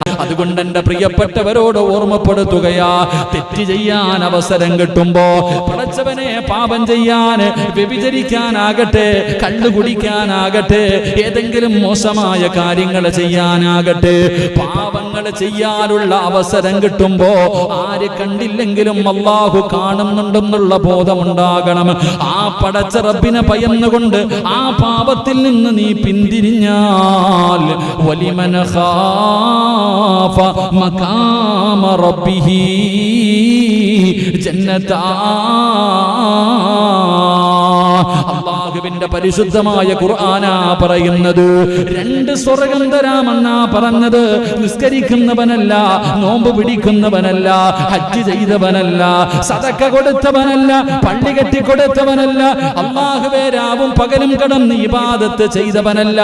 അതുകൊണ്ട് എന്റെ പ്രിയപ്പെട്ടവരോട് ഓർമ്മപ്പെടുത്തുകയാ. തെറ്റ് ചെയ്യാൻ അവസരം കിട്ടുമ്പോ പടച്ചവനെ പാപം ചെയ്യാൻ വ്യഭിചരിക്കാനാകട്ടെ കള്ളു കുടിക്കാനാകട്ടെ ഏതെങ്കിലും മോശമായ കാര്യങ്ങൾ ചെയ്യാനാകട്ടെ പാപങ്ങൾ ചെയ്യാനുള്ള അവസരം കിട്ടുമ്പോ ആര് കണ്ടില്ലെങ്കിലും അള്ളാഹു കാണുന്നുണ്ടെന്നുള്ള ബോധമുണ്ടാകണം. ആ പടച്ച റബ്ബിനെ ഭയന്നുകൊണ്ട് ആ പാപത്തിൽ നിന്ന് നീ പിന്തിരിഞ്ഞാൽ വലിമന റബ്ബിഹി ജന്നതാ അള്ളാഹുവിന്റെ പരിശുദ്ധമായ ഖുർആനാ പറയുന്നത്. രണ്ട് സ്വർഗം തരാമെന്നാ പറഞ്ഞത്. നിസ്കരിക്കുന്നവനല്ല നോമ്പ് പിടിക്കുന്നവനല്ല ഹജ്ജ് ചെയ്തവനല്ല സതക്ക കൊടുത്തവനല്ല പള്ളി കെട്ടി കൊടുത്തവനല്ല അള്ളാഹുവേ രാവും പകലും കടന്ന് ഇബാദത്ത് ചെയ്തവനല്ല.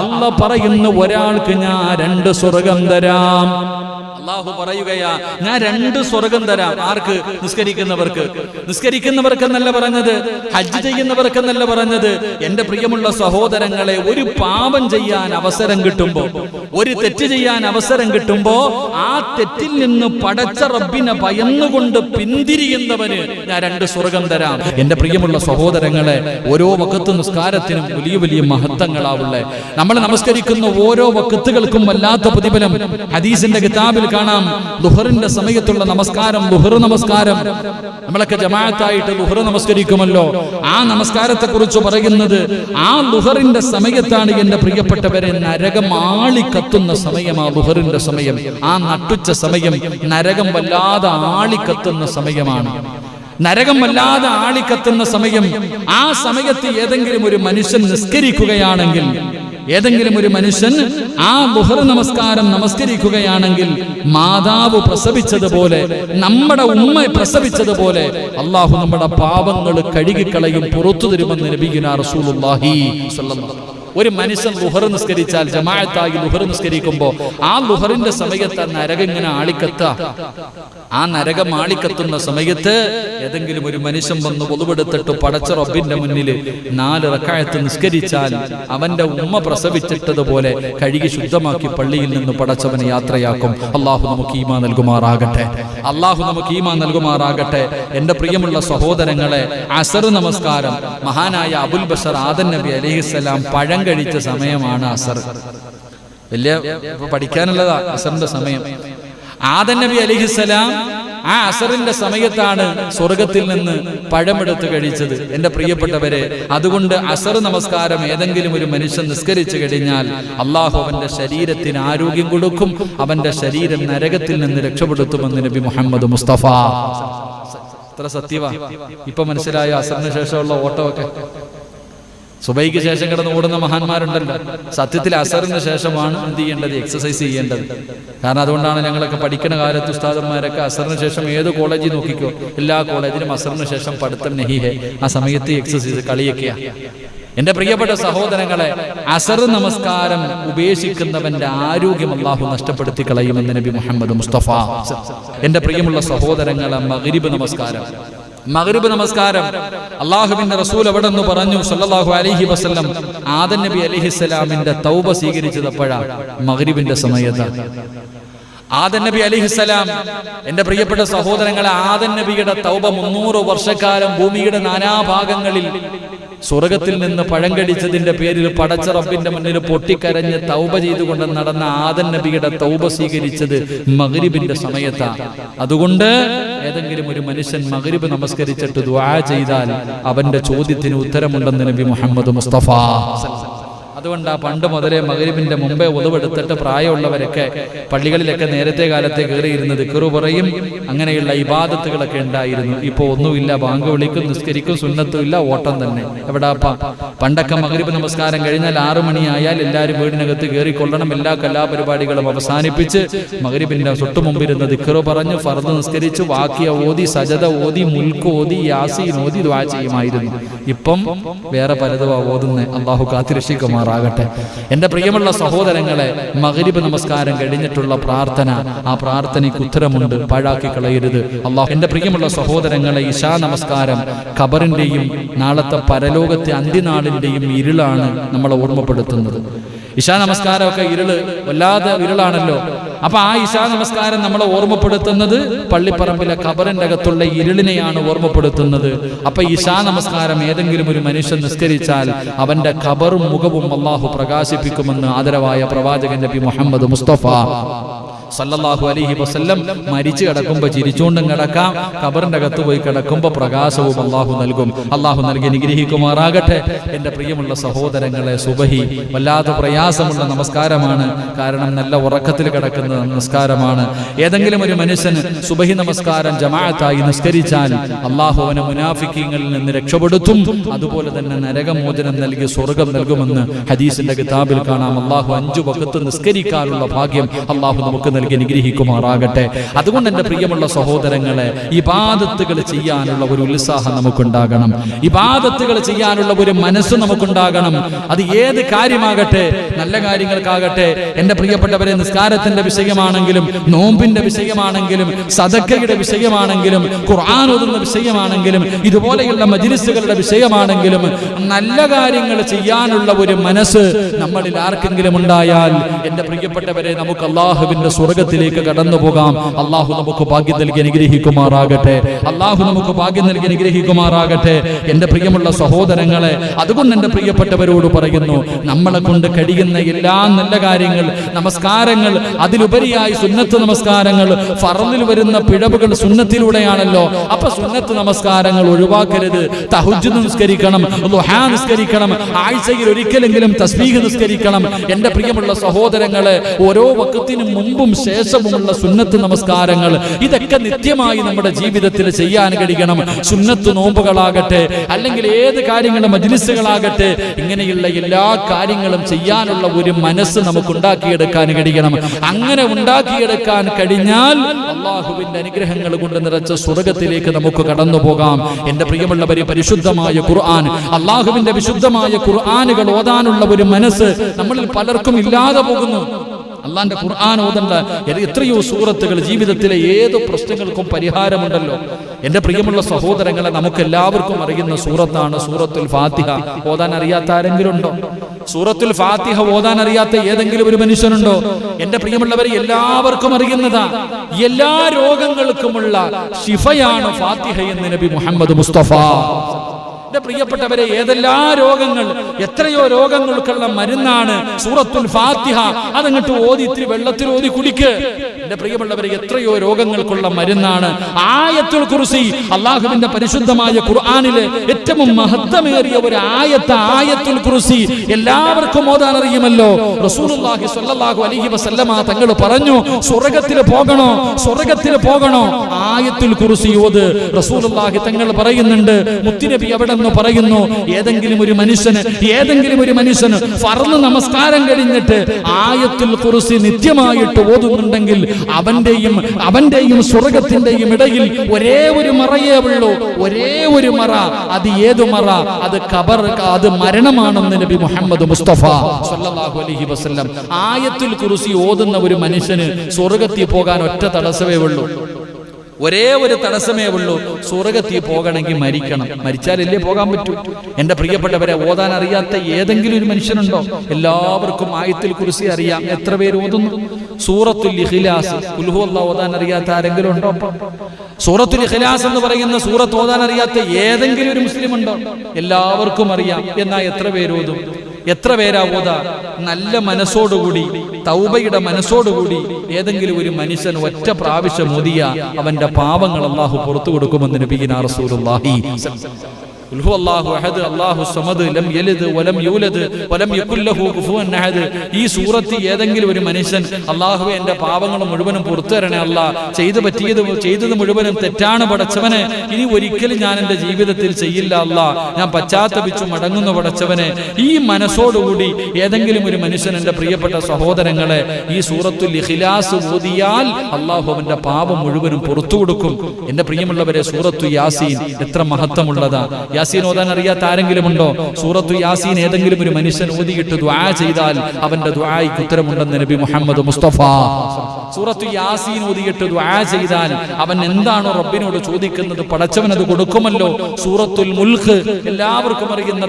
അല്ല പറയുന്ന ഒരാൾക്ക് ഞാൻ രണ്ട് സ്വർഗം തരാം അള്ളാഹു പറയുകയാ ഞാൻ രണ്ട് സ്വർഗം തരാം. ആർക്ക്? നിസ്കരിക്കുന്നവർക്ക്. നിസ്കരിക്കുന്നവർക്ക് എന്നല്ല പറഞ്ഞത് ഹജ്ജ് ചെയ്യുന്നവർക്ക് എന്നല്ല പറഞ്ഞത്. എന്റെ പ്രിയമുള്ള സഹോദരങ്ങളെ ഒരു പാപം ചെയ്യാൻ അവസരം കിട്ടുമ്പോ ഒരു തെറ്റ് ചെയ്യാൻ അവസരം കിട്ടുമ്പോ ആ തെറ്റിൽ നിന്ന് പടച്ച റബ്ബിനെ ഭയന്നുകൊണ്ട് പിന്തിരിയുന്നവന് ഞാൻ രണ്ട് സ്വർഗം തരാം. എന്റെ പ്രിയമുള്ള സഹോദരങ്ങളെ ഓരോ വക്കത്ത് നിസ്കാരത്തിനും വലിയ വലിയ മഹത്വങ്ങളാവുള്ളേ നമ്മൾ നമസ്കരിക്കുന്ന ഓരോ വക്കത്തുകൾക്കും വല്ലാത്ത പ്രതിഫലം. ഹദീസിന്റെ കിതാബിൽ കാണാം. ദുഹറിന്റെ സമയത്തുള്ള നമസ്കാരം ദുഹർ നമസ്കാരം. നമ്മളൊക്കെ ജമാഅത്തായിട്ട് ദുഹർ നമസ്കരിക്കുമല്ലോ. ആ നമസ്കാരത്തെ കുറിച്ച് പറയുന്നത് ആ ദുഹറിന്റെ സമയത്താണ് എന്റെ പ്രിയപ്പെട്ടവരെ നരകം ആളിക്കത്തുന്ന സമയം ആ ദുഹറിന്റെ സമയം. ആ നട്ടുച്ച സമയം നരകം വല്ലാതെ ആളിക്കത്തുന്ന സമയമാണ്. നരകം വല്ലാതെ ആളിക്കത്തുന്ന സമയം ആ സമയത്ത് ഏതെങ്കിലും ഒരു മനുഷ്യൻ നിസ്കരിക്കുകയാണെങ്കിൽ ഏതെങ്കിലും ഒരു മനുഷ്യൻ ആ ബുഹർ നമസ്കാരം നമസ്കരിക്കുകയാണെങ്കിൽ മാതാവ് പ്രസവിച്ചതുപോലെ നമ്മുടെ ഉമ്മ പ്രസവിച്ചതുപോലെ അള്ളാഹു നമ്മുടെ പാപങ്ങൾ കഴുകിക്കളയും പുറത്തു തരുമെന്ന് നബിഗുന റസൂലുള്ളാഹി ഒരു മനുഷ്യൻ ലുഹർ നിസ്കരിച്ചാൽ ജമാഅത്തായി ലുഹർ നിസ്കരിക്കുമ്പോൾ ആ ലുഹറിന്റെ സമയത്ത് ആ നരകം ഇങ്ങനെ ആളിക്കത്ത. ആ നരകം ആളിക്കത്തുന്ന സമയത്ത് ഏതെങ്കിലും ഒരു മനുഷ്യൻ വന്ന് പൊതുവെടുത്തിട്ട് പടച്ച റബ്ബിന്റെ മുന്നിൽ നാല് റക്കായത്ത് നിസ്കരിച്ചാൽ അവന്റെ ഉമ്മ പ്രസവിച്ചിട്ടതുപോലെ കഴുകി ശുദ്ധമാക്കി പള്ളിയിൽ നിന്ന് പടച്ചവനെ യാത്രയാക്കും. അള്ളാഹു നമുക്ക് ഈമാ നൽകുമാറാകട്ടെ. അള്ളാഹു നമുക്ക് ഈമാ നൽകുമാറാകട്ടെ. എന്റെ പ്രിയമുള്ള സഹോദരങ്ങളെ അസർ നമസ്കാരം. മഹാനായ അബുൽ ബഷർ ആദൻ നബി അലഹിസ്സലാം പഴം കഴിച്ച സമയമാണ് അസർ. വലിയ പഠിക്കാനുള്ളതാ അസറിന്റെ സമയം. ആദൻ നബി അലിഹിസ്സലാം ആ അസറിന്റെ സമയത്താണ് സ്വർഗത്തിൽ നിന്ന് പഴമെടുത്ത് കഴിച്ചത്. എന്റെ പ്രിയപ്പെട്ടവരെ അതുകൊണ്ട് അസർ നമസ്കാരം ഏതെങ്കിലും ഒരു മനുഷ്യൻ നിസ്കരിച്ചു കഴിഞ്ഞാൽ അള്ളാഹു അവന്റെ ശരീരത്തിന് ആരോഗ്യം കൊടുക്കും അവന്റെ ശരീരം നരകത്തിൽ നിന്ന് രക്ഷപ്പെടുത്തുമെന്ന് നബി മുഹമ്മദ് മുസ്തഫ. അത്ര സത്യവാ. ഇപ്പൊ മനസ്സിലായ അസറിന് ശേഷമുള്ള ഓട്ടമൊക്കെ? സുബൈക്ക് ശേഷം കിടന്ന് ഓടുന്ന മഹാന്മാരുണ്ടല്ലോ. സത്യത്തിൽ അസറിന് ശേഷമാണ് എന്ത് ചെയ്യേണ്ടത്? എക്സസൈസ് ചെയ്യേണ്ടത്. കാരണം അതുകൊണ്ടാണ് ഞങ്ങളൊക്കെ പഠിക്കുന്ന കാലത്ത് ഉസ്താദന്മാരൊക്കെ അസറിന് ശേഷം ഏത് കോളേജിൽ നോക്കിക്കോ എല്ലാ കോളേജിലും അസറിന് ശേഷം പഠിത്തം നെഹിഹെ. ആ സമയത്ത് എക്സസൈസ് കളിയൊക്കെയാ. എന്റെ പ്രിയപ്പെട്ട സഹോദരങ്ങളെ അസർ നമസ്കാരം ഉപേക്ഷിക്കുന്നവന്റെ ആരോഗ്യം അള്ളാഹു നഷ്ടപ്പെടുത്തി കളയുമെന്ന് നബി മുഹമ്മദ് മുസ്തഫ. എന്റെ പ്രിയമുള്ള സഹോദരങ്ങളെ മകരിബ് നമസ്കാരം. മഗ്രിബ് നമസ്കാരം. അള്ളാഹുബിന്റെ റസൂൽ എവിടെ നിന്ന് പറഞ്ഞു സല്ലാഹു അലഹി വസ്ലം ആദൻ നബി അലിഹിസ്സലാമിന്റെ തൗബ സ്വീകരിച്ചതപ്പോഴാണ് എപ്പോഴാ മഗ്രിബിന്റെ സമയത്ത്. ആദൻ നബി അലിഹിസ്സലാം എന്റെ പ്രിയപ്പെട്ട സഹോദരങ്ങളെ ആദൻ നബിയുടെ തൗബ മുന്നൂറ് വർഷക്കാലം ഭൂമിയുടെ നാനാഭാഗങ്ങളിൽ സ്വർഗത്തിൽ നിന്ന് പഴം കടിച്ചതിന്റെ പേരിൽ പടച്ചറപ്പിന്റെ മുന്നിൽ പൊട്ടിക്കരഞ്ഞ് തൗബ ചെയ്തുകൊണ്ട് നടന്ന ആദൻ നബിയുടെ തൗബ സ്വീകരിച്ചത് മകരിബിന്റെ സമയത്താണ് അതുകൊണ്ട് ഏതെങ്കിലും ഒരു മനുഷ്യൻ മകരിബ് നമസ്കരിച്ചിട്ട് ദ്വാ ചെയ്താൽ അവന്റെ ചോദ്യത്തിന് ഉത്തരമുണ്ടെന്ന് നബി മുഹമ്മദ് മുസ്തഫ. അതുകൊണ്ട് പണ്ട് മുതലേ മകരിബിന്റെ മുമ്പേ ഉതവെടുത്തിട്ട് പ്രായമുള്ളവരൊക്കെ പള്ളികളിലൊക്കെ നേരത്തെ കാലത്തെ കയറിയിരുന്ന് ദിക്കറു പറയും. അങ്ങനെയുള്ള ഇബാദത്തുകളൊക്കെ ഉണ്ടായിരുന്നു. ഇപ്പൊ ഒന്നുമില്ല. ബാങ്ക് വിളിക്കും നിസ്കരിക്കും സുന്നത്തും ഇല്ല ഓട്ടം തന്നെ. എവിടാപ്പ പണ്ടൊക്കെ മകരിബ് നമസ്കാരം കഴിഞ്ഞാൽ ആറു മണിയായാൽ എല്ലാവരും വീടിനകത്ത് കയറിക്കൊള്ളണം. എല്ലാ കലാപരിപാടികളും അവസാനിപ്പിച്ച് മകരിബിന്റെ തൊട്ടു മുമ്പിരുന്ന് ദിക്കറു പറഞ്ഞു ഫർദ് നിസ്കരിച്ച് വാക്കിയ ഓതി സജത ഓതി മുൽക്ക് ഓതി യാസീൻ ഓതി ദ്വാ ചെയ്യുമായിരുന്നു. ഇപ്പം വേറെ പലതുവാ ഓതുന്നേ. അള്ളാഹു കാത്തിരക്ഷിക്കുമാറാകട്ടെ എന്റെ പ്രിയമുള്ള സഹോദരങ്ങളെ മകരിബ് നമസ്കാരം കഴിഞ്ഞിട്ടുള്ള പ്രാർത്ഥന ആ പ്രാർത്ഥനയ്ക്ക് ഉത്തരമുണ്ട് പാഴാക്കി കളയരുത്. അള്ളാഹു എന്റെ പ്രിയമുള്ള സഹോദരങ്ങളെ ഇശാ നമസ്കാരം ഖബറിന്റെയും നാളത്തെ പരലോകത്തെ അന്ത്യനാളിന്റെയും ഇരുളാണ് നമ്മളെ ഓർമ്മപ്പെടുത്തുന്നത്. ഇശാ നമസ്കാരമൊക്കെ ഇരുൾ വല്ലാതെ ഇരുളാണല്ലോ. അപ്പൊ ആ ഇശാ നമസ്കാരം നമ്മളെ ഓർമ്മപ്പെടുത്തുന്നത് പള്ളിപ്പറമ്പിലെ കബറിന്റെ അകത്തുള്ള ഇരുളിനെയാണ് ഓർമ്മപ്പെടുത്തുന്നത്. അപ്പൊ ഇശാ നമസ്കാരം ഏതെങ്കിലും ഒരു മനുഷ്യൻ നിസ്കരിച്ചാൽ അവന്റെ കബറും മുഖവും അള്ളാഹു പ്രകാശിപ്പിക്കുമെന്ന് ആദരവായ പ്രവാചകൻ നബി മുഹമ്മദ് മുസ്തഫ. സല്ലല്ലാഹു അലൈഹി വസല്ലം മരിച്ചു കിടക്കുമ്പോൾ ചിരിച്ചുകൊണ്ടും കിടക്കാം. ഖബറിന്റെ അകത്ത് പോയി കിടക്കുമ്പോൾ പ്രകാശവും അള്ളാഹു നൽകും. അള്ളാഹു നൽകി നിഗ്രഹിക്കുമാറാകട്ടെ എന്റെ പ്രിയമുള്ള സഹോദരങ്ങളെ സുബഹി വല്ലാത്ത പ്രയാസമുള്ള നമസ്കാരമാണ്. കാരണം നല്ല ഉറക്കത്തിൽ കിടക്കുന്ന നമസ്കാരമാണ്. ഏതെങ്കിലും ഒരു മനുഷ്യന് സുബഹി നമസ്കാരം ജമാഅത്തായി നിസ്കരിച്ചാൽ അള്ളാഹു അവനെ മുനാഫിക്കങ്ങളിൽ നിന്ന് രക്ഷപ്പെടുത്തും. അതുപോലെ തന്നെ നരകമോചനം നൽകി സ്വർഗം നൽകുമെന്ന് ഹദീസിന്റെ കിതാബിൽ കാണാം. അള്ളാഹു അഞ്ചു വകത്ത് നിസ്കരിക്കാനുള്ള ഭാഗ്യം അള്ളാഹു നമുക്ക് നൽകി. അനുഗ്രഹിക്കുമാറാകട്ടെ. അതുകൊണ്ട് എന്റെ പ്രിയമുള്ള സഹോദരങ്ങളെ ഈ ഇബാദത്തുകൾ ചെയ്യാനുള്ള ഒരു ഉത്സാഹം നമുക്കുണ്ടാകണം. ഇബാദത്തുകൾ ചെയ്യാനുള്ള ഒരു മനസ്സ് നമുക്കുണ്ടാകണം. അത് ഏത് കാര്യമാകട്ടെ നല്ല കാര്യങ്ങൾക്കാകട്ടെ. എന്റെ പ്രിയപ്പെട്ടവരെ നിസ്കാരത്തിന്റെ വിഷയമാണെങ്കിലും നോമ്പിന്റെ വിഷയമാണെങ്കിലും സദക്കയുടെ വിഷയമാണെങ്കിലും ഖുർആൻ ഓതുന്ന വിഷയമാണെങ്കിലും ഇതുപോലെയുള്ള മജിലിസുകളുടെ വിഷയമാണെങ്കിലും നല്ല കാര്യങ്ങൾ ചെയ്യാനുള്ള ഒരു മനസ്സ് നമ്മളിൽ ആർക്കെങ്കിലും ഉണ്ടായാൽ എന്റെ പ്രിയപ്പെട്ടവരെ നമുക്ക് അള്ളാഹുവിന്റെ സ്വർഗത്തിലേക്ക് കടന്നു പോകാം. അള്ളാഹു നമുക്ക് ഭാഗ്യം നൽകി അനുഗ്രഹിക്കുമാറാകട്ടെ. അള്ളാഹു നമുക്ക് ഭാഗ്യം നൽകി അനുഗ്രഹിക്കുമാറാകട്ടെ. എന്റെ പ്രിയമുള്ള സഹോദരങ്ങളെ അതുകൊണ്ട് എന്റെ പ്രിയപ്പെട്ടവരോട് പറയുന്നു നമ്മളെ കൊണ്ട് കഴിയുന്ന എല്ലാ നല്ല കാര്യങ്ങൾ നമസ്കാരങ്ങൾ അതിലുപരിയായി സുന്നത്ത് നമസ്കാരങ്ങൾ ഫറലിൽ വരുന്ന പിഴവുകൾ സുന്നത്തിലൂടെയാണല്ലോ. അപ്പൊ സുന്നത്ത് നമസ്കാരങ്ങൾ ഒഴിവാക്കരുത്. തഹുജ് നിസ്കരിക്കണം ലുഹാ നിസ്കരിക്കണം ആഴ്ചയിൽ ഒരിക്കലെങ്കിലും തസ്ബീഹ് നിസ്കരിക്കണം. എന്റെ പ്രിയമുള്ള സഹോദരങ്ങളെ ഓരോ വക്കത്തിനും മുമ്പും ശേഷവുമുള്ള സുന്നത്ത് നമസ്കാരങ്ങൾ ഇതൊക്കെ നിത്യമായി നമ്മുടെ ജീവിതത്തിൽ ചെയ്യാൻ കഴിയണം. സുന്നത്ത് നോമ്പുകളാകട്ടെ അല്ലെങ്കിൽ ഏത് കാര്യങ്ങളും മജിലിസുകളാകട്ടെ ഇങ്ങനെയുള്ള എല്ലാ കാര്യങ്ങളും ചെയ്യാനുള്ള ഒരു മനസ്സ് നമുക്ക് ഉണ്ടാക്കിയെടുക്കാൻ കഴിയണം. അങ്ങനെ ഉണ്ടാക്കിയെടുക്കാൻ കഴിഞ്ഞാൽ അള്ളാഹുവിന്റെ അനുഗ്രഹങ്ങൾ കൊണ്ട് നിറച്ച സ്വർഗത്തിലേക്ക് നമുക്ക് കടന്നു പോകാം. എന്റെ പ്രിയമുള്ളവരെ പരിശുദ്ധമായ ഖുർആൻ അള്ളാഹുവിന്റെ വിശുദ്ധമായ ഖുർആാനുകൾ ഓതാനുള്ള ഒരു മനസ്സ് നമ്മളിൽ പലർക്കും ഇല്ലാതെ പോകുന്നു. അള്ളാന്റെ ഖുർആൻ ഓതണ്ട എത്രയോ സൂറത്തുകൾ ജീവിതത്തിലെ ഏത് പ്രശ്നങ്ങൾക്കും പരിഹാരമുണ്ടല്ലോ. എന്റെ പ്രിയമുള്ള സഹോദരങ്ങളെ നമുക്ക് എല്ലാവർക്കും അറിയുന്ന സൂറത്താണ് സൂറത്തുൽ ഫാത്തിഹ. ഓതാൻ അറിയാത്ത ആരെങ്കിലും ഉണ്ടോ സൂറത്തുൽ ഫാത്തിഹ ഓതാൻ അറിയാത്ത ഏതെങ്കിലും ഒരു മനുഷ്യനുണ്ടോ? എന്റെ പ്രിയമുള്ളവരെ എല്ലാവർക്കും അറിയുന്നതാ. എല്ലാ രോഗങ്ങൾക്കുമുള്ള ശിഫയാണ് ഫാത്തിഹ എന്ന് നബി മുഹമ്മദ് മുസ്തഫ. എന്റെ പ്രിയപ്പെട്ടവരെ ഏതെല്ലാ രോഗങ്ങൾ എത്രയോ രോഗങ്ങൾക്കുള്ള മരുന്നാണ് സൂറത്തുൽ ഫാത്തിഹ. അതങ്ങട്ട് ഓതി ഇത്തിരി വെള്ളത്തിൽ ഓതി കുടിക്ക്. എന്റെ പ്രിയമുള്ളവരെ എത്രയോ രോഗങ്ങൾക്കുള്ള മരുന്നാണ് ആയത്തുൽ കുർസി. അള്ളാഹുവിന്റെ പരിശുദ്ധമായ ഖുർആാനിലെ ഏറ്റവും മഹത്വമേറിയ ഒരു ആയത്ത് ആയത്തുൽ കുർസി. എല്ലാവർക്കും ഓതാൻ അറിയുമല്ലോ. റസൂലുള്ളാഹി സ്വല്ലല്ലാഹു അലൈഹി വസല്ലമ തങ്ങൾ പറഞ്ഞു സ്വർഗത്തിൽ പോകണോ? സ്വർഗത്തിൽ പോകണോ? ആയത്തുൽ കുറിസി ഓത്. റസൂലുള്ളാഹി തങ്ങൾ പറയുന്നുണ്ട് മുത്തുനബി അവിടെ നിന്ന് പറയുന്നു. ഏതെങ്കിലും ഒരു മനുഷ്യന് ഏതെങ്കിലും ഒരു മനുഷ്യന് ഫറന്ന് നമസ്കാരം കഴിഞ്ഞിട്ട് ആയത്തിൽ കുറിച്ച് നിത്യമായിട്ട് ഓതുന്നുണ്ടെങ്കിൽ അവന്റെയും അവന്റെയും സ്വർഗത്തിന്റെയും ഇടയിൽ ഒരേ ഒരു മറയേ ഉള്ളൂ. ഒരേ ഒരു മറ. അത് ഏത് മറ? അത് കബർ അത് മരണമാണെന്ന് നബി മുഹമ്മദ് മുസ്തഫ സല്ലല്ലാഹു അലൈഹി വസല്ലം. ആയത്തിൽ കുറിച്ച് ഓതുന്ന ഒരു മനുഷ്യന് സ്വർഗത്തിൽ പോകാൻ ഒറ്റ തടസ്സമേ ഉള്ളൂ. ഒരേ ഒരു തടസ്സമേ ഉള്ളൂ. സ്വർഗത്തിൽ പോകണമെങ്കിൽ മരിക്കണം. മരിച്ചാലല്ലേ പോകാൻ പറ്റൂ. എന്റെ പ്രിയപ്പെട്ടവരെ ഓതാൻ അറിയാത്ത ഏതെങ്കിലും ഒരു മനുഷ്യനുണ്ടോ? എല്ലാവർക്കും ആയത്തിൽ കുറിച്ച് അറിയാം. എത്ര പേര് ഓതുന്നു? സൂറത്തുൽ ഇഖ്ലാസ്. കുൽഹു അല്ലാഹ് ഓതാൻ അറിയാത്ത ആരെങ്കിലും ഉണ്ടോ സൂറത്തുൽ ഇഖ്ലാസ് എന്ന് പറയുന്ന സൂറത്ത് ഓതാൻ അറിയാത്ത ഏതെങ്കിലും ഒരു മുസ്ലിം ഉണ്ടോ എല്ലാവർക്കും അറിയാം. എന്നാ എത്ര പേര് ഓതും? എത്ര പേരാ ഓത നല്ല മനസ്സോടുകൂടി തൗബയുടെ മനസ്സോടുകൂടി ഏതെങ്കിലും ഒരു മനുഷ്യൻ ഒറ്റ പ്രാവശ്യം ഓതിയ അവന്റെ പാവങ്ങൾ അള്ളാഹു പുറത്തു കൊടുക്കുമെന്ന് നബീന റസൂലുള്ളാഹി. ഖുൽ ഹുവല്ലാഹു അഹദ് അല്ലാഹു സമദ് ലം യലിദ് വലം യൂലദ് വലം യകുല്ലഹു ലഹു കുഫുവൻ അഹദ് ഈ സൂറത്ത് ഏതെങ്കിലും ഒരു മനുഷ്യൻ അല്ലാഹുവേ എന്റെ പാപങ്ങൾ മുഴുവനും പുറത്തു തരണേ അല്ല. ചെയ്തു പറ്റിയത് ചെയ്തത് മുഴുവനും തെറ്റാണ് പടച്ചവനെ. ഇനി ഒരിക്കലും ഞാൻ എന്റെ ജീവിതത്തിൽ ചെയ്യില്ല അല്ല. ഞാൻ പശ്ചാത്തപിച്ചു മടങ്ങുന്ന പടച്ചവനെ. ഈ മനസ്സോടുകൂടി ഏതെങ്കിലും ഒരു മനുഷ്യൻ എന്റെ പ്രിയപ്പെട്ട സഹോദരങ്ങളെ ഈ സൂറത്തുൽ ഇഖ്ലാസ് ഓതിയാൽ അള്ളാഹു അവന്റെ പാപം മുഴുവനും പുറത്തു കൊടുക്കും. എന്റെ പ്രിയമുള്ളവരെ സൂറത്തു യാസീൻ എത്ര മഹത്വമുള്ളതാ. യാസീൻ ഓതാൻ അറിയാത്ത ആരെങ്കിലും ഉണ്ടോ സൂറത്തു യാസീൻ ഏതെങ്കിലും ഒരു മനുഷ്യൻ ഓതിയിട്ട് ദ്വാ ചെയ്താൽ അവന്റെ ദ്വായ്ക്ക് ഉത്തരമുണ്ടെന്ന് നബി മുഹമ്മദ് മുസ്തഫ. സൂറത്തു യാസീൻ ഓതിയിട്ട് ദുആ ചെയ്താൽ അവൻ എന്താണോ റബ്ബിനോട് ചോദിക്കുന്നത് പടച്ചവനത് കൊടുക്കുമല്ലോ. സൂറത്തുൽ മുൽഖ് എല്ലാവർക്കും അറിയുന്ന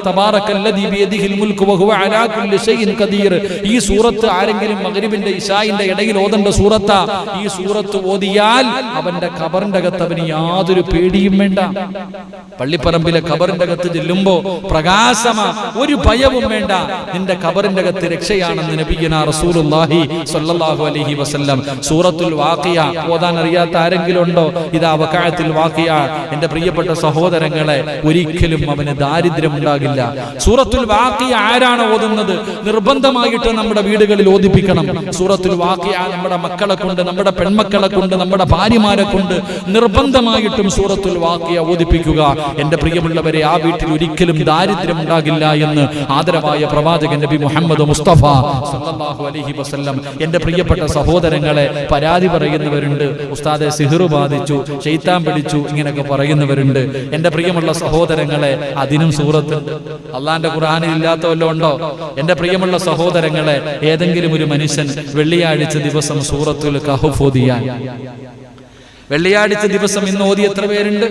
ഈ സൂറത്ത് ആരെങ്കിലും മഗ്രിബിന്റെ ഇശായിന്റെ ഇടയിൽ ഓതണ്ട സൂറത്ത? ഈ സൂറത്ത് ഓതിയാൽ അവന്റെ ഖബറിന്റെ അകത്ത് അവന് യാതൊരു പേടിയും വേണ്ട. പള്ളിപ്പറമ്പിലെ ഖബറിന്റെ അകത്ത് ചെല്ലുമ്പോ പ്രകാശമ ഒരു ഭയവും വേണ്ട. നിന്റെ ഖബറിന്റെ അകത്ത് രക്ഷയാണെന്ന് നബിയന റസൂലുള്ളാഹി സ്വല്ലല്ലാഹു അലൈഹി വസല്ലം സൂറത്തുൽ വാക്കിയ ഓതാൻ അറിയാത്ത ആരെങ്കിലും ഉണ്ടോ ഇതാ വക്കായത്തിൽ വാക്കിയ എന്റെ പ്രിയപ്പെട്ട സഹോദരങ്ങളെ ഒരിക്കലും അവന് ദാരിദ്ര്യം ഉണ്ടാകില്ല സൂറത്തുൽ വാക്കിയ ആരാണ് ഓതുന്നത്? നിർബന്ധമായിട്ട് നമ്മുടെ വീടുകളിൽ ഓതിപ്പിക്കണം. സൂറത്തുൽ വാക്കിയ നമ്മുടെ മക്കളെ കൊണ്ട് നമ്മുടെ പെൺമക്കളെ കൊണ്ട് നമ്മുടെ ഭാര്യമാരെ കൊണ്ട് നിർബന്ധമായിട്ടും സൂറത്തുൽ വാക്കിയ ഓതിപ്പിക്കുക. എന്റെ പ്രിയമുള്ളവരെ ആ വീട്ടിൽ ഒരിക്കലും ദാരിദ്ര്യം ഉണ്ടാകില്ല എന്ന് ആദരവായ പ്രവാചകൻ നബി മുഹമ്മദ് മുസ്തഫ സല്ലല്ലാഹു അലൈഹി വസല്ലം എന്റെ പ്രിയപ്പെട്ട സഹോദരങ്ങളെ പരാതി പറയുന്നവരുണ്ട്. ഉസ്താദെ സിഹിറു ബാധിച്ചു ഷെയ്ത്താൻ പിടിച്ചു ഇങ്ങനെയൊക്കെ പറയുന്നവരുണ്ട്. എന്റെ പ്രിയമുള്ള സഹോദരങ്ങളെ അതിനും സൂറത്തുണ്ട് അള്ളാന്റെ ഖുർആാനിൽ ഇല്ലാത്ത വല്ലതും ഉണ്ടോ? എന്റെ പ്രിയമുള്ള സഹോദരങ്ങളെ ഏതെങ്കിലും ഒരു മനുഷ്യൻ വെള്ളിയാഴ്ച ദിവസം സൂറത്തുൽ കഹഫ് ഓതിയാൽ. വെള്ളിയാഴ്ച ദിവസം ഇന്ന് ഓതി എത്ര പേരുണ്ട്?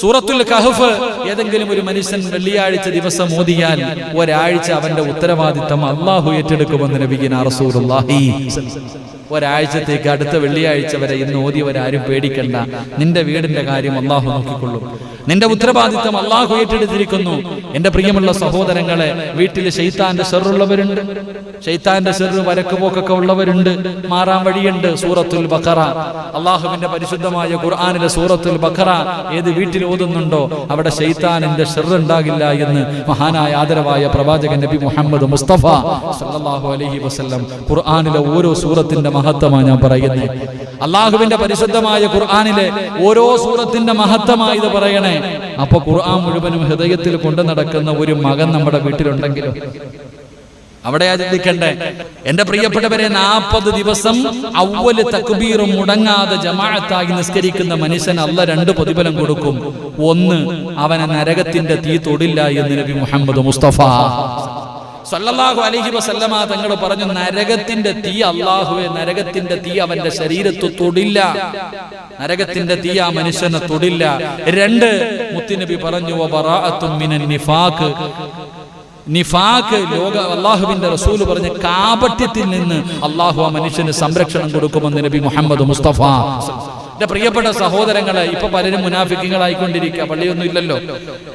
സൂറത്തുൽ കഹഫ് ഏതെങ്കിലും ഒരു മനുഷ്യൻ വെള്ളിയാഴ്ച ദിവസം ഓതിയാൽ ഒരാഴ്ച അവന്റെ ഉത്തരവാദിത്തം അള്ളാഹു ഏറ്റെടുക്കുമെന്ന് നബിഗിൻ റസൂലുള്ളാഹി. ഒരാഴ്ചത്തേക്ക് അടുത്ത വെള്ളിയാഴ്ച വരെ ഇന്ന് ഓതിയവരാരും പേടിക്കണ്ട. നിന്റെ വീടിന്റെ കാര്യം അള്ളാഹു നോക്കിക്കൊള്ളും. നിന്റെ ഉത്തരവാദിത്തം അള്ളാഹു ഏറ്റെടുത്തിരിക്കുന്നു. എന്റെ പ്രിയമുള്ള സഹോദരങ്ങളെ വീട്ടിൽ ഷെയ്ത്താന്റെ ഷെറുള്ളവരുണ്ട് ഷെയ്ത്താന്റെ ഷെറ് വരക്കുപോക്കൊക്കെ ഉള്ളവരുണ്ട്. മാറാൻ വഴിയുണ്ട് സൂറത്തുൽ ബഖറ. അള്ളാഹുവിന്റെ പരിശുദ്ധമായ ഖുർആാനിലെ സൂറത്തുൽ ബഖറ ഏത് വീട്ടിൽ ഓതുന്നുണ്ടോ അവിടെ ഷെയ്ത്താനിന്റെ ഷെറ് ഉണ്ടാകില്ല എന്ന് മഹാനായ ആദരവായ പ്രവാചകൻ നബി മുഹമ്മദ് മുസ്തഫ സല്ലല്ലാഹു അലഹി വസല്ലം ഖുർആാനിലെ ഓരോ സൂറത്തിന്റെ മഹത്വമാണ് ഞാൻ പറയുന്നത്. അള്ളാഹുവിന്റെ പരിശുദ്ധമായ ഖുർആാനിലെ ഓരോ സൂറത്തിന്റെ മഹത്വമായി ഇത് പറയണേ. അപ്പൊ ഖുർആൻ മുഴുവനും ഹൃദയത്തിൽ കൊണ്ടു നടക്കുന്ന ഒരു മകൻ നമ്മുടെ വീട്ടിലുണ്ടെങ്കിലും? അവിടെ ചിന്തിക്കണ്ടേ? എന്റെ പ്രിയപ്പെട്ടവരെ നാൽപ്പത് ദിവസം അവൽ തക്ബീറും മുടങ്ങാതെ ജമാഅത്തായി നിസ്കരിക്കുന്ന മനുഷ്യൻ അല്ല രണ്ട് പ്രതിഫലം കൊടുക്കും. ഒന്ന് അവനെ നരകത്തിന്റെ തീ തൊടില്ല എന്ന് നബി മുഹമ്മദ് മുസ്തഫ സല്ലല്ലാഹു അലഹി വസല്ലമ തങ്ങൾ പറഞ്ഞു നരകത്തിന്റെ തീ അള്ളാഹുവെ നരകത്തിന്റെ തീ അവന്റെ ശരീരത്ത് തൊടില്ല. നരകത്തിന്റെ തീ ആ മനുഷ്യനെ തൊടില്ല. രണ്ട് മുത്തുനബി പറഞ്ഞു നിഫാഖ്. നിഫാക്ക് ലോക അള്ളാഹുവിന്റെ റസൂൽ പറഞ്ഞ കാപട്യത്തിൽ നിന്ന് അള്ളാഹു ആ മനുഷ്യന് സംരക്ഷണം കൊടുക്കുമെന്ന് നബി മുഹമ്മദ് മുസ്തഫ. എന്റെ പ്രിയപ്പെട്ട സഹോദരങ്ങളെ ഇപ്പൊ പലരും മുനാഫിക്കങ്ങളായിക്കൊണ്ടിരിക്കുക പള്ളിയൊന്നും ഇല്ലല്ലോ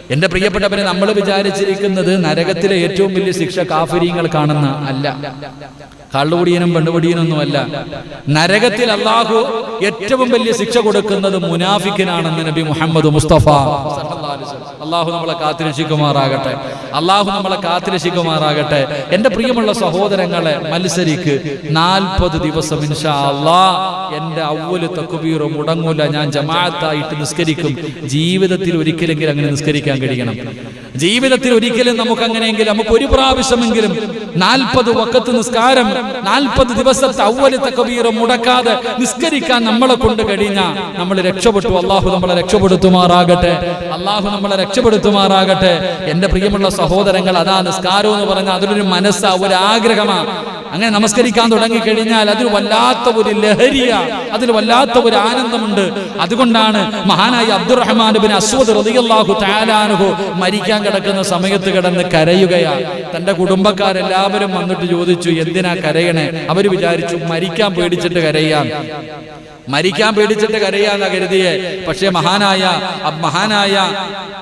എന്റെ പ്രിയപ്പെട്ടവരെ നമ്മൾ വിചാരിച്ചിരിക്കുന്നത് നരകത്തിലെ ഏറ്റവും വലിയ ശിക്ഷ കാഫര്യങ്ങൾ കാണുന്ന അല്ല. കള്ളുകുടിയനും പെണ്ണുകുടിയനൊന്നും അല്ല നരകത്തിൽ അള്ളാഹു ഏറ്റവും വലിയ ശിക്ഷ കൊടുക്കുന്നത് മുനാഫിക്കിനാണെന്ന് നബി മുഹമ്മദ് മുസ്തഫ അള്ളാഹു നമ്മളെ കാത്തിരക്ഷിക്കുമാറാകട്ടെ. അള്ളാഹു നമ്മളെ കാത്തിരക്ഷിക്കുമാറാകട്ടെ. എന്റെ പ്രിയമുള്ള സഹോദരങ്ങളെ മത്സരിക്ക് നാൽപ്പത് ദിവസം ഇൻഷാ അള്ളാ എന്റെ അവൽ തക്കുബീറും മുടങ്ങൂല. ഞാൻ ജമാഅത്തായിട്ട് നിസ്കരിക്കും. ജീവിതത്തിൽ ഒരിക്കലെങ്കിലും അങ്ങനെ നിസ്കരിക്കാൻ കഴിയണം. ജീവിതത്തിൽ ഒരിക്കലും നമുക്ക് അങ്ങനെയെങ്കിലും നമുക്ക് ഒരു പ്രാവശ്യമെങ്കിലും നാൽപ്പത് വക്കത്ത് നിസ്കാരം നാൽപ്പത് ദിവസത്തെ അവലത്തെ കബീറും മുടക്കാതെ നിസ്കരിക്കാൻ നമ്മളെ കൊണ്ട് കഴിഞ്ഞ നമ്മൾ രക്ഷപ്പെട്ടു. അള്ളാഹു നമ്മളെ രക്ഷപ്പെടുത്തുമാറാകട്ടെ. അള്ളാഹു നമ്മളെ രക്ഷപ്പെടുത്തുമാറാകട്ടെ. എന്റെ പ്രിയമുള്ള സഹോദരങ്ങൾ അതാ നിസ്കാരം എന്ന് പറഞ്ഞാൽ അതിലൊരു മനസ്സാ ഒരു ആഗ്രഹമാ അങ്ങനെ നമസ്കരിക്കാൻ തുടങ്ങി കഴിഞ്ഞാൽ അതിൽ വല്ലാത്ത ഒരു ലഹരിയ അതിൽ വല്ലാത്ത ഒരു ആനന്ദമുണ്ട്. അതുകൊണ്ടാണ് മഹാനായ അബ്ദുറഹ്മാൻ ബിൻ അസ്വദ് റളിയല്ലാഹു താലാനുഹു മരിക്കാൻ കിടക്കുന്ന സമയത്ത് കിടന്ന് കരയുകയാണ് തന്റെ കുടുംബക്കാരെല്ലാവരും വന്നിട്ട് ചോദിച്ചു എന്തിനാ കരയണേ? അവർ വിചാരിച്ചു മരിക്കാൻ പേടിച്ചിട്ട് കരയാൻ മരിക്കാൻ പേടിച്ചിട്ട് കരയാന്ന കരുതിയെ. പക്ഷേ മഹാനായ മഹാനായ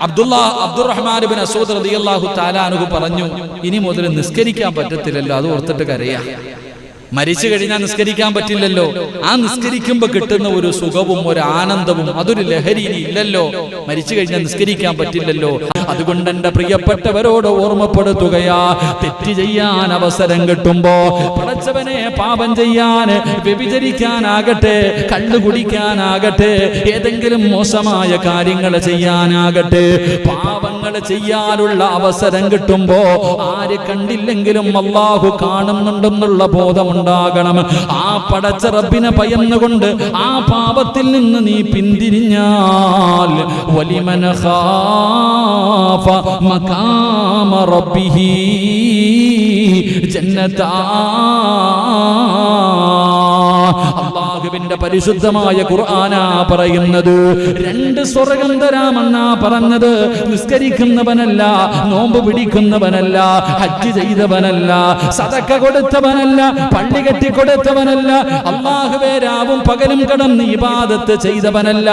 അബ്ദുള്ള അബ്ദുറഹ്മാൻ ബിൻ അസൂദ് റളിയല്ലാഹു താലാനുഹു പറഞ്ഞു ഇനി മുതൽ നിസ്കരിക്കാൻ പറ്റത്തില്ലല്ലോ അത് ഓർത്തിട്ട് കരയാ. മരിച്ചു കഴിഞ്ഞാൽ നിസ്കരിക്കാൻ പറ്റില്ലല്ലോ. ആ നിസ്കരിക്കുമ്പോ കിട്ടുന്ന ഒരു സുഖവും ഒരു ആനന്ദവും അതൊരു ലഹരി ഇല്ലല്ലോ. മരിച്ചു കഴിഞ്ഞാൽ നിസ്കരിക്കാൻ പറ്റില്ലല്ലോ. അതുകൊണ്ട് എന്റെ പ്രിയപ്പെട്ടവരോട് ഓർമ്മപ്പെടുത്തുകയാ തെറ്റ് ചെയ്യാൻ അവസരം കിട്ടുമ്പോ പടച്ചവനെ പാപം ചെയ്യാൻ വ്യഭിചരിക്കാനാകട്ടെ കണ്ണു കുടിക്കാനാകട്ടെ ഏതെങ്കിലും മോശമായ കാര്യങ്ങൾ ചെയ്യാനാകട്ടെ പാപങ്ങൾ ചെയ്യാനുള്ള അവസരം കിട്ടുമ്പോ ആര് കണ്ടില്ലെങ്കിലും അള്ളാഹു കാണുന്നുണ്ടെന്നുള്ള ബോധമുണ്ടാകണം. ആ പടച്ച റബ്ബിനെ ഭയന്നുകൊണ്ട് ആ പാപത്തിൽ നിന്ന് നീ പിന്തിരിഞ്ഞാൽ വലിമന റബ്ബിഹി ജന്നതാ അള്ളാഹുവിന്റെ പരിശുദ്ധമായ ഖുർആനാ പറയുന്നത്. രണ്ട് സ്വർഗം തരാമെന്നാ പറഞ്ഞത്. നിസ്കരിക്കുന്നവനല്ല നോമ്പ് പിടിക്കുന്നവനല്ല ഹജ്ജ് ചെയ്തവനല്ല സതക്ക കൊടുത്തവനല്ല പള്ളി കെട്ടി കൊടുത്തവനല്ല അള്ളാഹുവേ രാവും പകലും കടന്ന് ഇബാദത്ത് ചെയ്തവനല്ല.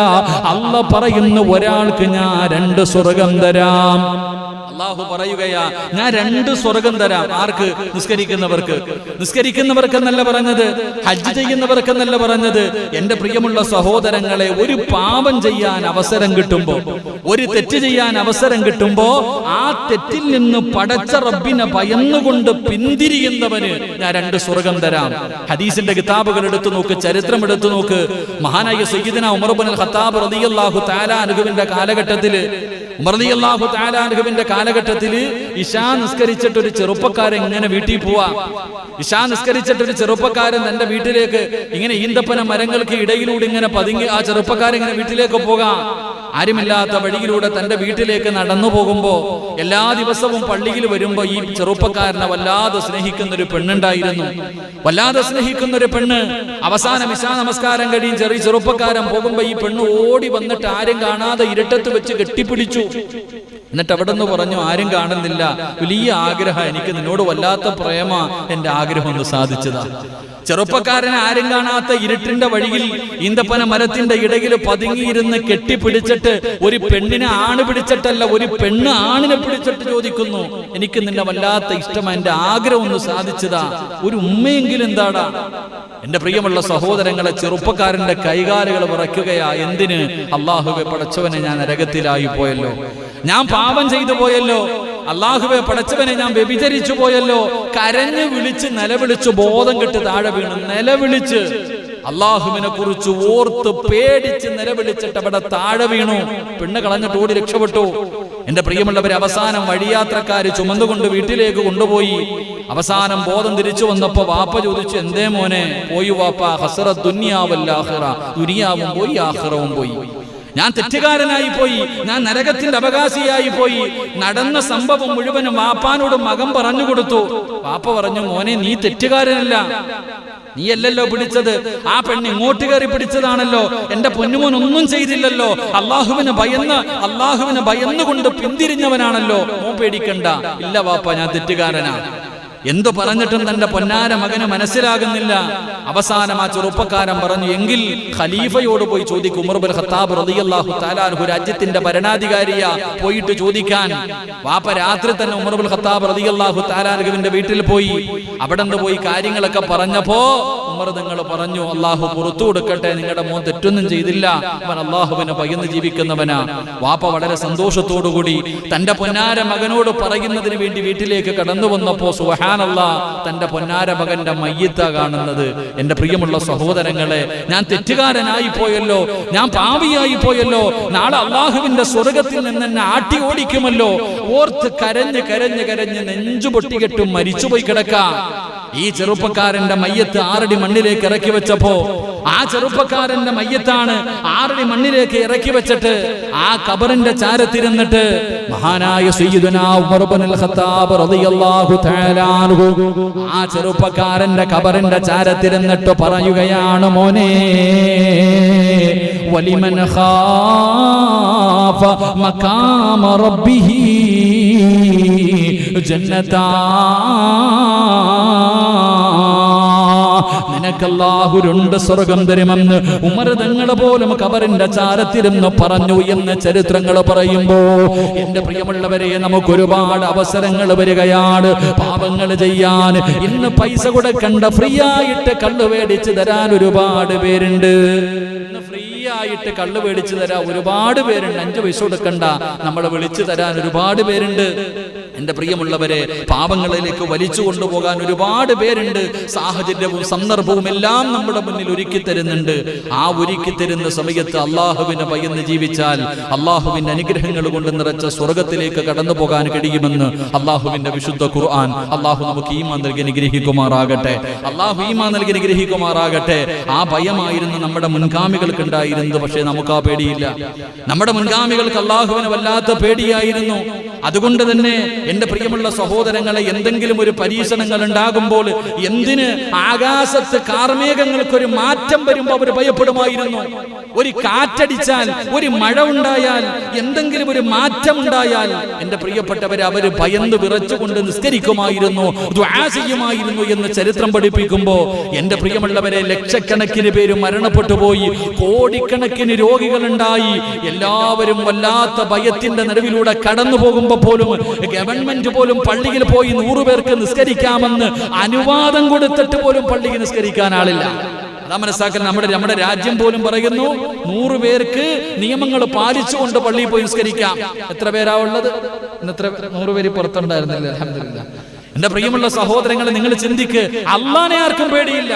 അല്ല പറയുന്ന ഒരാൾക്ക് ഞാൻ രണ്ട് സ്വർഗം തരാം അള്ളാഹു പറയുകയാ ഞാൻ രണ്ട് സ്വർഗം തരാം. ആർക്ക്? നിസ്കരിക്കുന്നവർക്ക്. നിസ്കരിക്കുന്നവർക്ക്. എന്നല്ല പറഞ്ഞത്? ഹജ്ജ് ചെയ്യുന്നവർക്ക് എന്നല്ല പറഞ്ഞത്? എന്റെ പ്രിയമുള്ള സഹോദരങ്ങളെ ഒരു പാപം ചെയ്യാൻ അവസരം കിട്ടുമ്പോ ഒരു തെറ്റ് ചെയ്യാൻ അവസരം കിട്ടുമ്പോ ആ തെറ്റിൽ നിന്ന് പടച്ച റബ്ബിനെ ഭയന്നുകൊണ്ട് പിന്തിരിയുന്നവന് ഞാൻ രണ്ട് സ്വർഗം തരാം. ഹദീസിന്റെ കിതാബുകൾ എടുത്തു നോക്ക് ചരിത്രം എടുത്തു നോക്ക്. മഹാനായ സയ്യിദിന ഉമർബുൻ ഖത്താബ് റളിയല്ലാഹു തആല അനുഗുവിന്റെ കാലഘട്ടത്തിൽ അനുഗുവിന്റെ താലാൻഹുവിന്റെ കാലഘട്ടത്തിൽ ഇഷാ നിസ്കരിച്ചിട്ട് ഒരു ചെറുപ്പക്കാരൻ ഇങ്ങനെ വീട്ടിൽ പോവാ. ഇഷാ നിസ്കരിച്ചിട്ട് ഒരു ചെറുപ്പക്കാരൻ തന്റെ വീട്ടിലേക്ക് ഇങ്ങനെ ഈന്തപ്പന മരങ്ങൾക്ക് ഇടയിലൂടെ ഇങ്ങനെ പതുങ്ങി ആ ചെറുപ്പക്കാരൻ ഇങ്ങനെ വീട്ടിലേക്ക് പോകാം. ആരുമില്ലാത്ത വഴിയിലൂടെ തന്റെ വീട്ടിലേക്ക് നടന്നു പോകുമ്പോ എല്ലാ ദിവസവും പള്ളിയിൽ വരുമ്പോ ഈ ചെറുപ്പക്കാരനെ വല്ലാതെ സ്നേഹിക്കുന്ന ഒരു പെണ്ണുണ്ടായിരുന്നു. വല്ലാതെ സ്നേഹിക്കുന്ന ഒരു പെണ്ണ്. അവസാനം ഇശാ നമസ്കാരം കഴിയും ചെറിയ ചെറുപ്പക്കാരൻ പോകുമ്പോ ഈ പെണ്ണ് ഓടി വന്നിട്ട് ആരും കാണാതെ ഇരട്ടത്ത് വെച്ച് കെട്ടിപ്പിടിച്ചു. എന്നിട്ട് അവിടെ നിന്ന് പറഞ്ഞു ആരും കാണുന്നില്ല. വലിയ ആഗ്രഹം എനിക്ക്. നിന്നോട് വല്ലാത്ത പ്രേമ എന്റെ ആഗ്രഹം ഒന്ന് സാധിച്ചതാ. ചെറുപ്പക്കാരനെ ആരും കാണാത്ത ഇരുട്ടിന്റെ വഴിയിൽ ഈന്തപ്പന മരത്തിന്റെ ഇടയിൽ പതുങ്ങിയിരുന്ന് കെട്ടിപ്പിടിച്ചിട്ട് ഒരു പെണ്ണിനെ ആണ് പിടിച്ചിട്ടല്ല ഒരു പെണ്ണ് ആണിനെ പിടിച്ചിട്ട് ചോദിക്കുന്നു എനിക്ക് നിന്നെ വല്ലാത്ത ഇഷ്ടം എന്റെ ആഗ്രഹം ഒന്ന് സാധിച്ചതാ. ഒരു ഉമ്മയെങ്കിലും എന്താടാ? എന്റെ പ്രിയമുള്ള സഹോദരങ്ങളെ ചെറുപ്പക്കാരന്റെ കൈകാലുകൾ വിറയ്ക്കുകയാ. എന്തിന്? അള്ളാഹുവെ പടച്ചവനെ ഞാൻ നരകത്തിലായി പോയല്ലോ. ഞാൻ പാപം ചെയ്തു പോയല്ലോ. അള്ളാഹുവെ പടച്ചവനെ ഞാൻ വ്യഭിചരിച്ചു പോയല്ലോ. കരഞ്ഞു വിളിച്ച് നിലവിളിച്ച് ബോധം കെട്ട് താഴെ വീണു നിലവിളിച്ച്. അള്ളാഹുവിനെ കുറിച്ച് ഓർത്ത് പേടിച്ച് നിലവിളിച്ചിട്ട് അവിടെ താഴെ വീണു. പെണ്ണ് കളഞ്ഞിട്ട് ഓടി രക്ഷപ്പെട്ടു. എന്റെ പ്രിയമുള്ളവരെ അവസാനം വഴിയാത്രക്കാര് ചുമന്നുകൊണ്ട് വീട്ടിലേക്ക് കൊണ്ടുപോയി. അവസാനം ബോധം തിരിച്ചു വന്നപ്പോ വാപ്പ ചോദിച്ചു എന്തേ മോനെ? പോയി വാപ്പ ഹസറ ദുന്യാവല്ല ദുനിയാവും പോയി ആഹ്റവും പോയി. ഞാൻ തെറ്റുകാരനായി പോയി. ഞാൻ നരകത്തിന്റെ അവകാശിയായി പോയി. നടന്ന സംഭവം മുഴുവനും വാപ്പാനോട് മകൻ പറഞ്ഞു കൊടുത്തു. വാപ്പ പറഞ്ഞു മോനെ നീ തെറ്റുകാരനല്ല. നീയല്ലല്ലോ പിടിച്ചത്. ആ പെണ്ണ് ഇങ്ങോട്ട് കയറി പിടിച്ചതാണല്ലോ. എന്റെ പൊന്നുമോൻ ഒന്നും ചെയ്തില്ലല്ലോ. അള്ളാഹുവിന് ഭയന്ന് അള്ളാഹുവിന് ഭയന്നുകൊണ്ട് പിന്തിരിഞ്ഞവനാണല്ലോ. മോൻ പേടിക്കണ്ട. ഇല്ല വാപ്പ ഞാൻ തെറ്റുകാരനാ. എന്തു പറഞ്ഞിട്ടും തന്റെ പൊന്നാര മകന് മനസ്സിലാകുന്നില്ല. അവസാനം ആ ചെറുപ്പക്കാരൻ പറഞ്ഞു എങ്കിൽ ഖലീഫയോട് പോയി ചോദിക്കും ഖത്താബ് രാജ്യത്തിന്റെ ഭരണാധികാരിയ പോയിട്ട് ചോദിക്കാൻ. വാപ്പ രാത്രി തന്നെ ഉമർബുൽ ഖത്താബ് റളിയല്ലാഹു താലാൻഹുവിന്റെ വീട്ടിൽ പോയി. അവിടെ പോയി കാര്യങ്ങളൊക്കെ പറഞ്ഞപ്പോ ഉമർ നിങ്ങൾ പറഞ്ഞു അള്ളാഹു പുറത്തു കൊടുക്കട്ടെ നിങ്ങളുടെ മോൻ തെറ്റൊന്നും ചെയ്തില്ല. അവൻ അള്ളാഹുവിനെ പകർന്ന് ജീവിക്കുന്നവനാ. വാപ്പ വളരെ സന്തോഷത്തോടുകൂടി തന്റെ പൊന്നാര മകനോട് പറയുന്നതിന് വേണ്ടി വീട്ടിലേക്ക് കടന്നു വന്നപ്പോ സുഹാനല്ല തന്റെ പൊന്നാര മകന്റെ മയ്യത്ത കാണുന്നത്. എന്റെ പ്രിയമുള്ള സഹോദരങ്ങളെ ഞാൻ തെറ്റുകാരനായി പോയല്ലോ ഞാൻ പാവിയായി പോയല്ലോ. നാളെ അള്ളാഹുവിന്റെ സ്വർഗത്തിൽ നിന്ന് എന്നെ ആട്ടി ഓടിക്കുമല്ലോ. ഓർത്ത് കരഞ്ഞ് കരഞ്ഞ് കരഞ്ഞ് നെഞ്ചു പൊട്ടികെട്ടും മരിച്ചുപോയി കിടക്കാം. ഈ ചെറുപ്പക്കാരന്റെ മയ്യത്ത് ആറടി മണ്ണിലേക്ക് ഇറക്കി വെച്ചപ്പോ ആ ചെറുപ്പക്കാരന്റെ മയ്യത്താണ് ആറടി മണ്ണിലേക്ക് ഇറക്കി വെച്ചിട്ട് ആ കബറിന്റെ ചാരത്തിരുന്നിട്ട് മഹാനായ ആ ചെറുപ്പക്കാരന്റെ കബറിന്റെ ചാരത്തിരുന്നിട്ട് പറയുകയാണ് മോനെ വലിമൻ റബ്ബിഹി ജന്നതാ നിനക്കല്ലാഹു സ്വർഗം തരുമെന്ന് ഉമർ തങ്ങളെ പോലും കബറിന്റെ ചാരത്തിരുന്ന് പറഞ്ഞു എന്ന് ചരിത്രങ്ങൾ പറയുമ്പോ എന്റെ പ്രിയമുള്ളവരെ നമുക്ക് ഒരുപാട് അവസരങ്ങൾ വരികയാണ്. പാപങ്ങൾ ചെയ്യാൻ ഇന്ന് പൈസ കൊടുക്കണ്ട ഫ്രീ ആയിട്ട് കള്ളു മേടിച്ച് തരാൻ ഒരുപാട് പേരുണ്ട്. ഇന്ന് കള്ള് മേടിച്ചു തരാൻ ഒരുപാട് പേരുണ്ട്. അഞ്ചു പൈസ കൊടുക്കണ്ട. നമ്മളെ വിളിച്ചു തരാൻ ഒരുപാട് പേരുണ്ട്. എന്റെ പ്രിയമുള്ളവരെ പാപങ്ങളിലേക്ക് വലിച്ചു കൊണ്ടുപോകാൻ ഒരുപാട് പേരുണ്ട്. സാഹചര്യവും സന്ദർഭവും എല്ലാം നമ്മുടെ മുന്നിൽ ഒരുക്കി തരുന്നുണ്ട്. ആ ഒരുക്കി തരുന്ന സമയത്ത് അള്ളാഹുവിനെ ഭയന്ന് ജീവിച്ചാൽ അള്ളാഹുവിന്റെ അനുഗ്രഹങ്ങൾ കൊണ്ട് നിറച്ച സ്വർഗത്തിലേക്ക് കടന്നു പോകാൻ കഴിയുമെന്ന് അള്ളാഹുവിന്റെ വിശുദ്ധ ഖുർആൻ. അള്ളാഹു നമുക്ക് ഈമാ നൽകി അനുഗ്രഹിക്കുമാറാകട്ടെ. അള്ളാഹു ഈമാ നൽകി അനുഗ്രഹിക്കുമാറാകട്ടെ. ആ ഭയമായിരുന്നു നമ്മുടെ മുൻഗാമികൾക്ക് ഉണ്ടായിരുന്നത് പക്ഷേ നമുക്ക് ആ പേടിയില്ല. നമ്മുടെ മുൻഗാമികൾക്ക് അള്ളാഹുവിന് വല്ലാത്ത പേടിയായിരുന്നു. അതുകൊണ്ട് തന്നെ എന്റെ പ്രിയമുള്ള സഹോദരങ്ങളെ എന്തെങ്കിലും ഒരു പരീക്ഷണങ്ങൾ ഉണ്ടാകുമ്പോൾ എന്തിന് ആകാശത്ത് കാർമേഘങ്ങൾക്കൊരു മാറ്റം വരുമ്പോൾ അവർ ഭയപ്പെടുമായിരുന്നു? ഒരു കാറ്റടിച്ചാൽ ഒരു മഴ ഉണ്ടായാൽ എന്തെങ്കിലും ഒരു മാറ്റം ഉണ്ടായാൽ എന്റെ പ്രിയപ്പെട്ടവർ അവർ ഭയന്ന് വിറച്ചുകൊണ്ട് നിസ്കരിക്കുമായിരുന്നു ചെയ്യുമായിരുന്നു എന്ന് ചരിത്രം പഠിപ്പിക്കുമ്പോൾ എന്റെ പ്രിയമുള്ളവരെ ലക്ഷക്കണക്കിന് പേര് മരണപ്പെട്ടു പോയി കോടിക്കണക്കിന് രോഗികളുണ്ടായി എല്ലാവരും വല്ലാത്ത ഭയത്തിന്റെ നിലവിലൂടെ കടന്നു പോലും ഗവൺമെന്റ് പോലും പള്ളിയിൽ പോയി നൂറു പേർക്ക് നിസ്കരിക്കാമെന്ന് അനുവാദം കൊടുത്തിട്ട് പോലും പള്ളിക്ക് നിസ്കരിക്കാൻ ആളില്ല. അതാ മനസ്സിലാക്കൽ നമ്മുടെ നമ്മുടെ രാജ്യം പോലും പറയുന്നു നൂറ് പേർക്ക് നിയമങ്ങൾ പാലിച്ചുകൊണ്ട് പള്ളിയിൽ പോയി നിസ്കരിക്കാം. എത്ര പേരാ ഉള്ളത്? ഇന്നത്ര എത്ര നൂറ് പേര് പുറത്തുണ്ടായിരുന്നില്ല? അലഹമില്ല എന്റെ പ്രിയമുള്ള സഹോദരങ്ങളെ നിങ്ങൾ ചിന്തിക്ക്. അള്ളാനെ ആർക്കും പേടിയില്ല.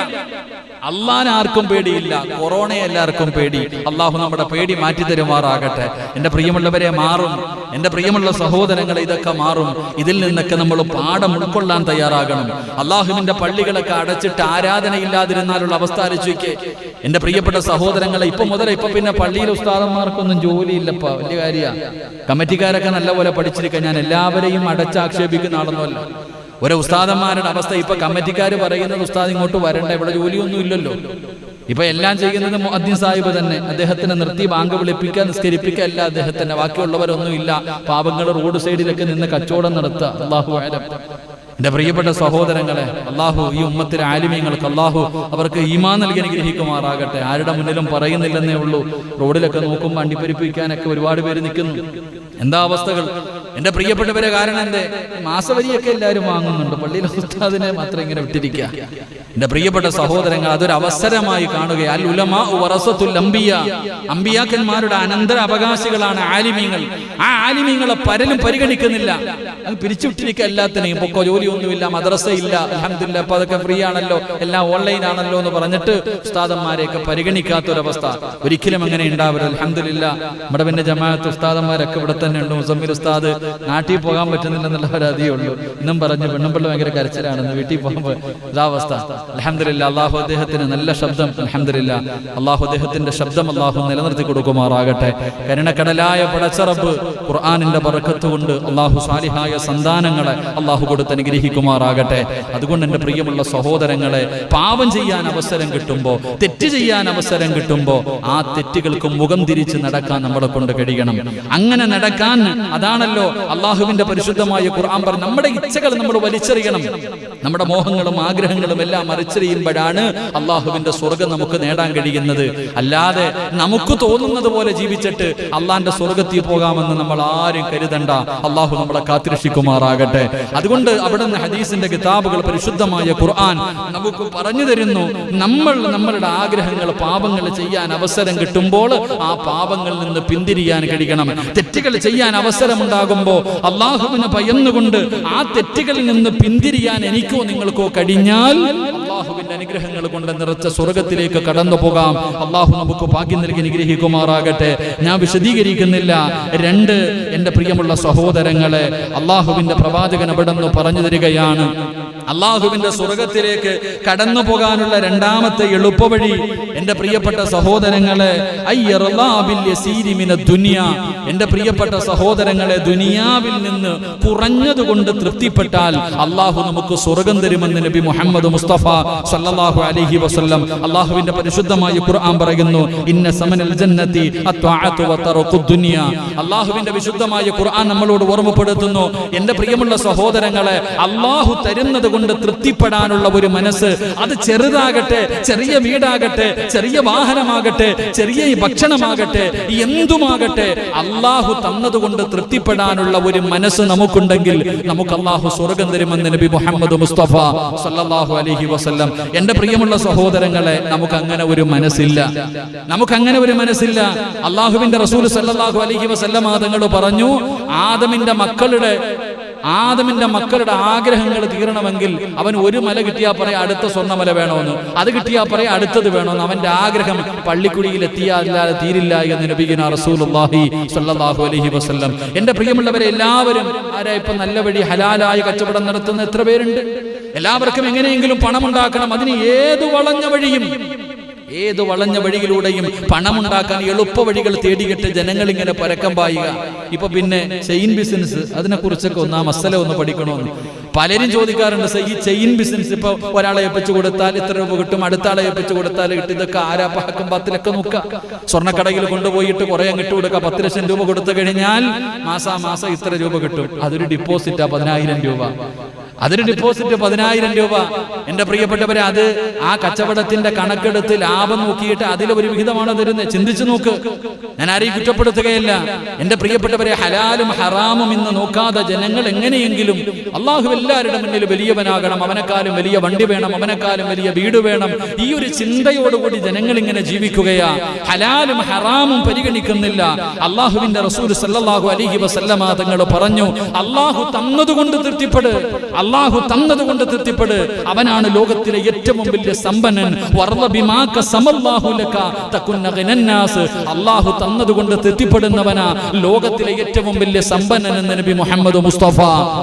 അള്ളാനെ ആർക്കും പേടിയില്ല. കൊറോണ എല്ലാവർക്കും പേടി. അള്ളാഹു നമ്മുടെ പേടി മാറ്റി തരുമാറാകട്ടെ. എന്റെ പ്രിയമുള്ളവരെ മാറും. എന്റെ പ്രിയമുള്ള സഹോദരങ്ങളെ ഇതൊക്കെ മാറും. ഇതിൽ നിന്നൊക്കെ നമ്മൾ പാഠം ഉൾക്കൊള്ളാൻ തയ്യാറാകണം. അള്ളാഹുവിന്റെ പള്ളികളൊക്കെ അടച്ചിട്ട് ആരാധനയില്ലാതിരുന്നാലുള്ള അവസ്ഥ ആലോചിക്കേ. എന്റെ പ്രിയപ്പെട്ട സഹോദരങ്ങളെ ഇപ്പൊ മുതൽ ഇപ്പൊ പിന്നെ പള്ളിയിലെ ഉസ്താദന്മാർക്കൊന്നും ജോലിയില്ലപ്പ. വലിയ കാര്യ. കമ്മിറ്റിക്കാരൊക്കെ നല്ലപോലെ പഠിച്ചിരിക്കാൻ ഞാൻ എല്ലാവരെയും അടച്ചാക്ഷേപിക്കുന്ന ആളൊന്നുമല്ല. ഒരു ഉസ്താദന്മാരുടെ അവസ്ഥ ഇപ്പൊ കമ്മിറ്റിക്കാർ പറയുന്നത് ഉസ്താദ് ഇങ്ങോട്ട് വരണ്ട ഇവിടെ ജോലിയൊന്നും ഇല്ലല്ലോ. ഇപ്പൊ എല്ലാം ചെയ്യുന്നത് മുഅദ്ദിൻ സാഹിബ് തന്നെ. അദ്ദേഹത്തിനെ നിർത്തി ബാങ്ക് വിളിപ്പിക്കുക നിസ്കരിപ്പിക്കുക അല്ല അദ്ദേഹത്തിന്റെ. ബാക്കിയുള്ളവരൊന്നും ഇല്ല പാവങ്ങൾ റോഡ് സൈഡിലൊക്കെ നിന്ന് കച്ചവടം നടത്തുക. അള്ളാഹു എന്റെ പ്രിയപ്പെട്ട സഹോദരങ്ങളെ അള്ളാഹു ഈ ഉമ്മത്തിലെ ആലിമ്യങ്ങൾക്ക് അള്ളാഹു അവർക്ക് ഈമാ നൽകി അനുഗ്രഹിക്കുമാറാകട്ടെ. ആരുടെ മുന്നിലും പറയുന്നില്ലെന്നേ ഉള്ളൂ. റോഡിലൊക്കെ നോക്കുമ്പോൾ അണ്ടിപ്പരിപ്പിക്കാനൊക്കെ ഒരുപാട് പേര് നിൽക്കുന്നു. എന്താ അവസ്ഥകൾ? എന്റെ പ്രിയപ്പെട്ടവരെ കാരണം എന്തേ? മാസവരിയൊക്കെ എല്ലാവരും വാങ്ങുന്നുണ്ട്. പള്ളിയിലെ ഉസ്താദിനെ മാത്രം ഇങ്ങനെ വിട്ടിരിക്കുക. എന്റെ പ്രിയപ്പെട്ട സഹോദരങ്ങൾ അതൊരു അവസരമായി കാണുക. അൽ ഉലമാ വറസത്തുൽ അംബിയ. അമ്പിയാക്കന്മാരുടെ അനന്തര അവകാശികളാണ് ആലിമീങ്ങൾ. ആ ആലിമീങ്ങളെ പരലും പരിഗണിക്കുന്നില്ല. അത് പിരിച്ചുവിട്ടിരിക്കുക എല്ലാത്തിനെയും. പൊക്കോ ജോലിയൊന്നുമില്ല മദ്രസ ഇല്ല അലഹമില്ല അപ്പൊ അതൊക്കെ ഫ്രീ ആണല്ലോ എല്ലാം ഓൺലൈൻ ആണല്ലോ എന്ന് പറഞ്ഞിട്ട് ഉസ്താദന്മാരെയൊക്കെ പരിഗണിക്കാത്ത ഒരവസ്ഥ ഒരിക്കലും അങ്ങനെ ഉണ്ടാവരുത്. അലഹമില്ല നമ്മുടെ പിന്നെ ജമാഅത്ത് ഉസ്താദന്മാരൊക്കെ ഇവിടെ തന്നെ ഉണ്ട്. മുസമ്മിൽ ഉസ്താദ് നാട്ടിൽ പോകാൻ പറ്റുന്നില്ലെന്നുള്ള പരാതിയേ ഉള്ളൂ ഇന്നും പറഞ്ഞു പെണ്ണുമ്പിള്ള ഭയങ്കര കരച്ചിലാണെന്ന് വീട്ടിൽ പോകുമ്പോൾ ഇതാ അവസ്ഥ. അലഹമില്ല അള്ളാഹു അദ്ദേഹത്തിന് നല്ല ശബ്ദം അലഹമില്ല അള്ളാഹു അദ്ദേഹത്തിന്റെ ശബ്ദം അള്ളാഹു നിലനിർത്തി കൊടുക്കുമാറാകട്ടെ. കരുണക്കടലായ പടച്ചറബ് ഖുർആാനിന്റെ പറക്കത്ത് കൊണ്ട് അള്ളാഹു സാലിഹായ സന്താനങ്ങളെ അള്ളാഹു കൊടുത്ത് അനുഗ്രഹിക്കുമാറാകട്ടെ. അതുകൊണ്ട് എന്റെ പ്രിയമുള്ള സഹോദരങ്ങളെ പാപം ചെയ്യാൻ അവസരം കിട്ടുമ്പോ തെറ്റ് ചെയ്യാൻ അവസരം കിട്ടുമ്പോ ആ തെറ്റുകൾക്ക് മുഖം തിരിച്ച് നടക്കാൻ നമ്മളെ കൊണ്ട് കഴിയണം. അങ്ങനെ നടക്കാൻ അതാണല്ലോ അള്ളാഹുവിന്റെ പരിശുദ്ധമായ ഖുർആൻ പറഞ്ഞു നമ്മുടെ ഇച്ഛകൾ നമ്മൾ വലിച്ചെറിയണം. നമ്മുടെ മോഹങ്ങളും ആഗ്രഹങ്ങളും എല്ലാം മറിച്ചെറിയുമ്പോഴാണ് അള്ളാഹുവിന്റെ സ്വർഗം നമുക്ക് നേടാൻ കഴിയുന്നത്. അല്ലാതെ നമുക്ക് തോന്നുന്നത് പോലെ ജീവിച്ചിട്ട് അള്ളാന്റെ സ്വർഗത്തിൽ പോകാമെന്ന് നമ്മൾ ആരും കരുതണ്ട. അള്ളാഹു നമ്മളെ കാത്തിരക്ഷിക്കുമാറാകട്ടെ. അതുകൊണ്ട് അവിടെ നിന്ന് ഹദീസിന്റെ കിതാബുകൾ പരിശുദ്ധമായ ഖുർആൻ നമുക്ക് പറഞ്ഞു തരുന്നു. നമ്മൾ നമ്മളുടെ ആഗ്രഹങ്ങൾ പാപങ്ങൾ ചെയ്യാൻ അവസരം കിട്ടുമ്പോൾ ആ പാപങ്ങളിൽ നിന്ന് പിന്തിരിയാൻ കഴിയണം. തെറ്റുകൾ ചെയ്യാൻ അവസരമുണ്ടാകുമ്പോ അള്ളാഹുവിന് ഭയന്നുകൊണ്ട് ആ തെറ്റുകളിൽ നിന്ന് പിന്തിരിയാൻ എനിക്കോ നിങ്ങൾക്കോ കഴിഞ്ഞാൽ അള്ളാഹുവിന്റെ അനുഗ്രഹങ്ങൾ കൊണ്ട് നിറച്ച സ്വർഗത്തിലേക്ക് കടന്നു പോകാം. അള്ളാഹു നമുക്ക് ഭാഗ്യം നൽകി അനുഗ്രഹിക്കുമാറാകട്ടെ. ഞാൻ വിശദീകരിക്കുന്നില്ല. രണ്ട് എന്റെ പ്രിയമുള്ള സഹോദരങ്ങളെ അള്ളാഹുവിന്റെ പ്രവാചകൻ അവിടെ നിന്ന് പറഞ്ഞു തരികയാണ്. അള്ളാഹുവിന്റെ സ്വർഗത്തിലേക്ക് കടന്നു പോകാനുള്ള രണ്ടാമത്തെ എളുപ്പവഴി എന്റെ പ്രിയപ്പെട്ട സഹോദരങ്ങളെ ദുനിയ. എന്റെ പ്രിയപ്പെട്ട സഹോദരങ്ങളെ ദുനിയാവിൽ നിന്ന് കുറഞ്ഞതുകൊണ്ട് തൃപ്തിപ്പെട്ടാൽ അള്ളാഹു നമുക്ക് സ്വർഗം തരുമെന്ന് നബി മുഹമ്മദ് മുസ്തഫ സല്ലല്ലാഹു അലൈഹി വസല്ലം അള്ളാഹുവിന്റെ പരിശുദ്ധമായ ഖുർആൻ പറയുന്നു ഇന്ന സമനൽ ജന്നത്തി ദുനിയ. അള്ളാഹുവിന്റെ വിശുദ്ധമായ ഖുർആൻ നമ്മളോട് ഓർമ്മപ്പെടുത്തുന്നു എന്റെ പ്രിയമുള്ള സഹോദരങ്ങളെ അള്ളാഹു തരുന്നത് കൊണ്ട് തൃപ്തിപ്പെടാനുള്ള ഒരു മനസ്സ് അത് ചെറുതാകട്ടെ ചെറിയ വീടാകട്ടെ ചെറിയ വാഹനമാകട്ടെ ചെറിയ ഭക്ഷണമാകട്ടെ എന്തുമാകട്ടെ അള്ളാഹു തന്നതുകൊണ്ട് തൃപ്തിപ്പെടാനുള്ള ഒരു മനസ്സ് നമുക്കുണ്ടെങ്കിൽ നമുക്ക് അള്ളാഹു സ്വർഗം തരുമെന്ന് നബി മുഹമ്മദ് മുസ്തഫ സല്ലല്ലാഹു അലഹി വസല്ലം. എന്റെ പ്രിയമുള്ള സഹോദരങ്ങളെ നമുക്ക് അങ്ങനെ ഒരു മനസ്സില്ല. നമുക്ക് അങ്ങനെ ഒരു മനസ്സില്ല. അള്ളാഹുവിന്റെ റസൂൽ സല്ലാഹു അലഹി വസ്ല്ലാം ആദങ്ങൾ പറഞ്ഞു ആദമിന്റെ മക്കളുടെ ആദമിന്റെ മക്കളുടെ ആഗ്രഹങ്ങൾ തീരണമെങ്കിൽ അവൻ ഒരു മല കിട്ടിയാൽ പറയാം അടുത്ത സ്വർണമല വേണമെന്ന്. അത് കിട്ടിയാൽ പറയാം അടുത്തത് വേണമെന്ന്. അവന്റെ ആഗ്രഹം പള്ളിക്കുടിയിൽ എത്തിയാല്ലാതെ തീരില്ല എന്ന് നബിഗിന റസൂലുള്ളാഹി സ്വല്ലല്ലാഹു അലൈഹി വസല്ലം. എന്റെ പ്രിയമുള്ളവരെ എല്ലാവരും ആരാ ഇപ്പൊ നല്ല വഴി ഹലാലായ കച്ചവടം നടത്തുന്ന എത്ര പേരുണ്ട്? എല്ലാവർക്കും എങ്ങനെയെങ്കിലും പണം ഉണ്ടാക്കണം അതിന് ഏത് വളഞ്ഞ വഴിയും ഏത് വളഞ്ഞ വഴിയിലൂടെയും പണമുണ്ടാക്കാൻ എളുപ്പ വഴികൾ തേടിയിട്ട് ജനങ്ങൾ ഇങ്ങനെ പരക്കം പായുക. ഇപ്പൊ പിന്നെ ചെയിൻ ബിസിനസ് അതിനെ കുറിച്ചൊക്കെ ഒന്ന് ആ മസല ഒന്ന് പഠിക്കണമെന്ന്. പലരും ചോദിക്കാറുണ്ട് "സർ, ഈ ചെയിൻ ബിസിനസ് ഇപ്പൊ ഒരാളെ ഏൽപ്പിച്ചു കൊടുത്താൽ ഇത്ര രൂപ കിട്ടും? അടുത്ത ആളെ ഏൽപ്പിച്ചു കൊടുത്താൽ കിട്ടും? ഇതൊക്കെ ആരാ പഹക്കം പത്തിലൊക്കെ നോക്കുക. സ്വർണക്കടയിൽ കൊണ്ടുപോയിട്ട് കുറെ അങ്ങിട്ട് കൊടുക്കുക. പത്ത് ലക്ഷം രൂപ കൊടുത്തു കഴിഞ്ഞാൽ മാസാ മാസം ഇത്ര രൂപ കിട്ടും. അതൊരു ഡിപ്പോസിറ്റാ പതിനായിരം രൂപ. അതൊരു ഡിപ്പോസിറ്റ് പതിനായിരം രൂപ. എന്റെ പ്രിയപ്പെട്ടവരെ അത് ആ കച്ചവടത്തിന്റെ കണക്കെടുത്ത് ലാഭം നോക്കിയിട്ട് അതിൽ ഒരു വിഹിതമാണ് തരുന്നത്. ചിന്തിച്ചു നോക്ക്. ഞാൻ ആരെയും കുറ്റപ്പെടുത്തുകയല്ല. എന്റെ പ്രിയപ്പെട്ടവരെ ഹലാലും ഹറാമും ഇന്ന് നോക്കാതെ ജനങ്ങൾ എങ്ങനെയെങ്കിലും അള്ളാഹു എല്ലാവരുടെ മുന്നിൽ വലിയവനാകണം. അവനെക്കാളും വലിയ വണ്ടി വേണം അവനെക്കാളും വലിയ വീട് വേണം. ഈ ഒരു ചിന്തയോടുകൂടി ജനങ്ങൾ ഇങ്ങനെ ജീവിക്കുകയാ. ഹലാലും ഹറാമും പരിഗണിക്കുന്നില്ല. അള്ളാഹുവിന്റെ റസൂൽ സല്ലല്ലാഹു അലൈഹി വസല്ലമ തങ്ങൾ പറഞ്ഞു അള്ളാഹു തന്നതുകൊണ്ട് തൃപ്തിപ്പെട്. അള്ളാഹു തന്നത് കൊണ്ട് തൃപ്തിപ്പെട്. അവനാണ് ലോകത്തിലെ ഏറ്റവും വലിയ സമ്പന്നൻ. അള്ളാഹു തന്നത് തന്നതുകൊണ്ട് തൃപ്തിപ്പെടുന്നവനാ ലോകത്തിലെ ഏറ്റവും വലിയ സമ്പന്നൻ എന്ന് നബി മുഹമ്മദ് മുസ്തഫ.